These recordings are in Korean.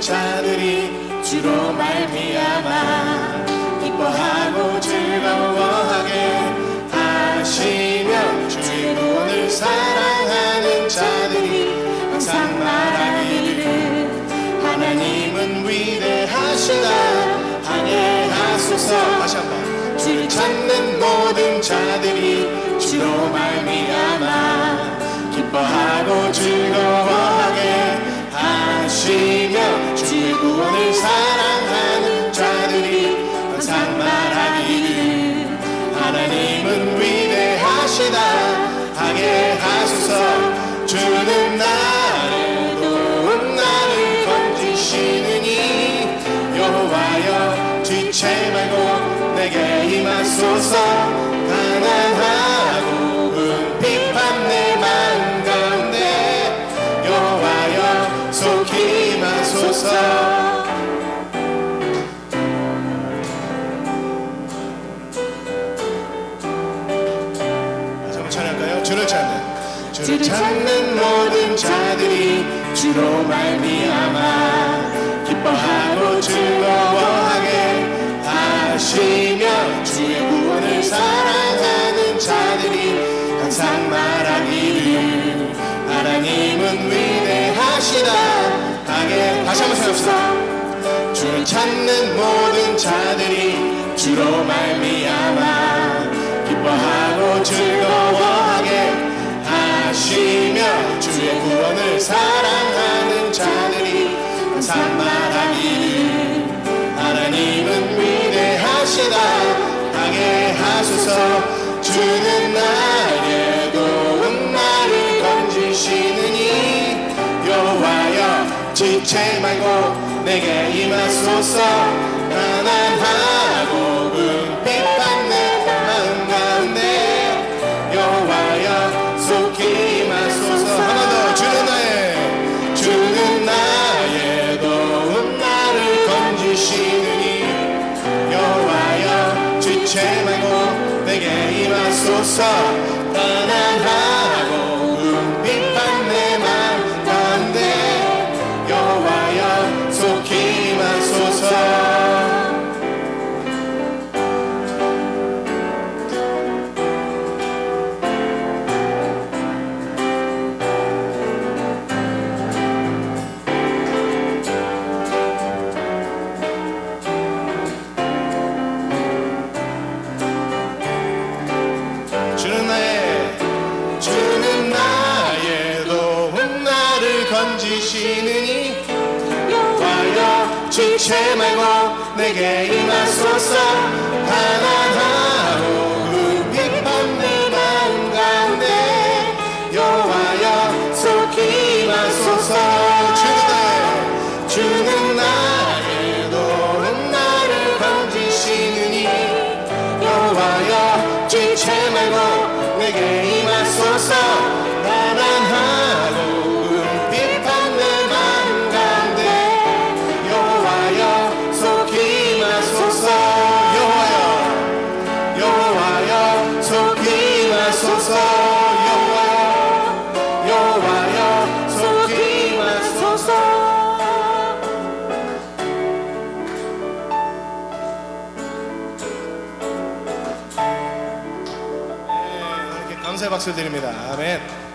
자들이 주로 말미암아 기뻐하고 즐거워하게 하시며 주의 구원을 사랑하는 자들이 항상 말하기를 하나님은 위대하시다. 항해하소서. 주를 찾는 모든 자들이 주로 말미암아 내게 임하소서. 가난하고 그 비판 내 마음 가운데 여호와여 속히 임하소서. 다시 한번 찬양할까요? 주를 찾는 주를 찾는 모든 자들이 주로 말미암아 하시며 주의 구원을 사랑하는 자들이 항상 말하기를 하나님은 위대하시다. 하게 다시 한번 생각합시다. 주를 찾는 모든 자들이 주로 말미암아 기뻐하고 즐거워하게 하시며 주의 구원을 사랑 하소서 주는 나의 도움 나를 건지시느니 여호와여 지체 말고 내게 임하소서. 가난하고 내 마음 가운데 여호와여 속히 임하소서. 한번더 주는 나의 주는 나의 도움 나를 건지시느니 여호와여 지체 말고 임하소서. 가난하고 여호와여 지체 말고 내게 임하소서. 그 비판 내 마음 가운데 여호와여 속히 임하소서. 주는 나의 주는 도움 나를 건지시느니 여호와여 지체 말고 내게 임하소서 감사의 박수 드립니다. 아멘.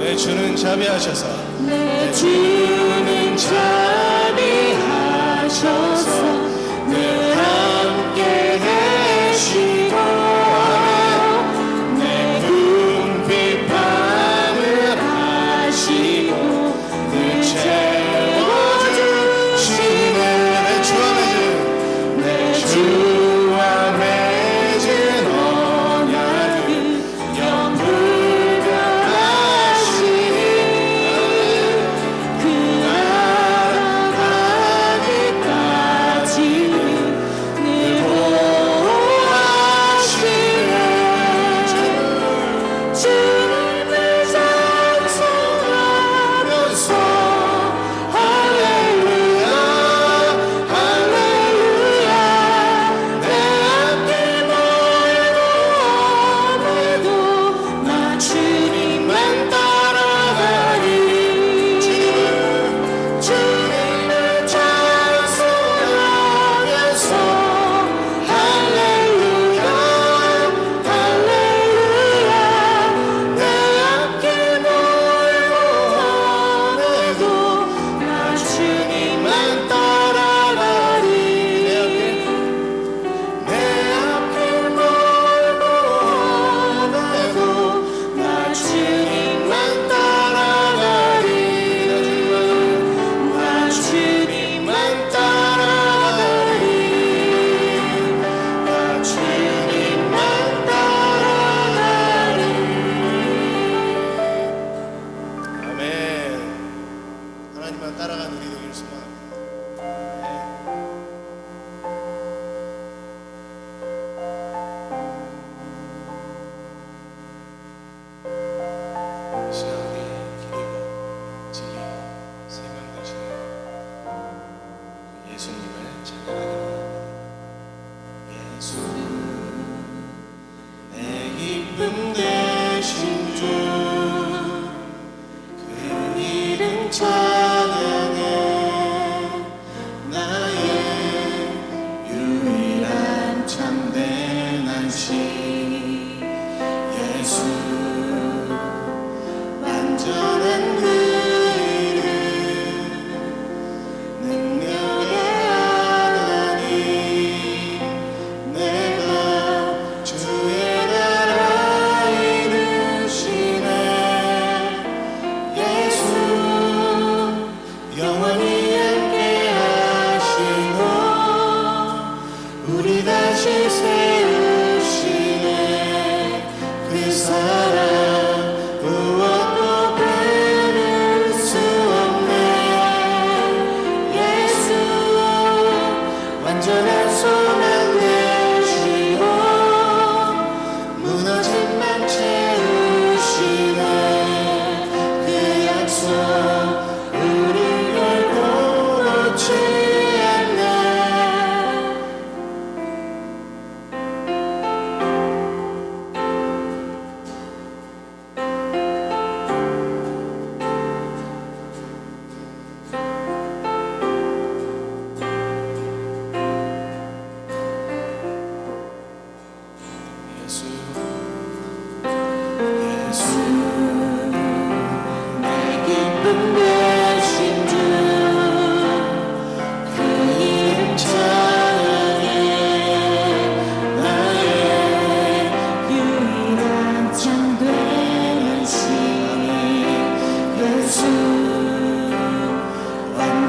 내 주는 자비하셔서. 내 주는 자비하셔서.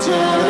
until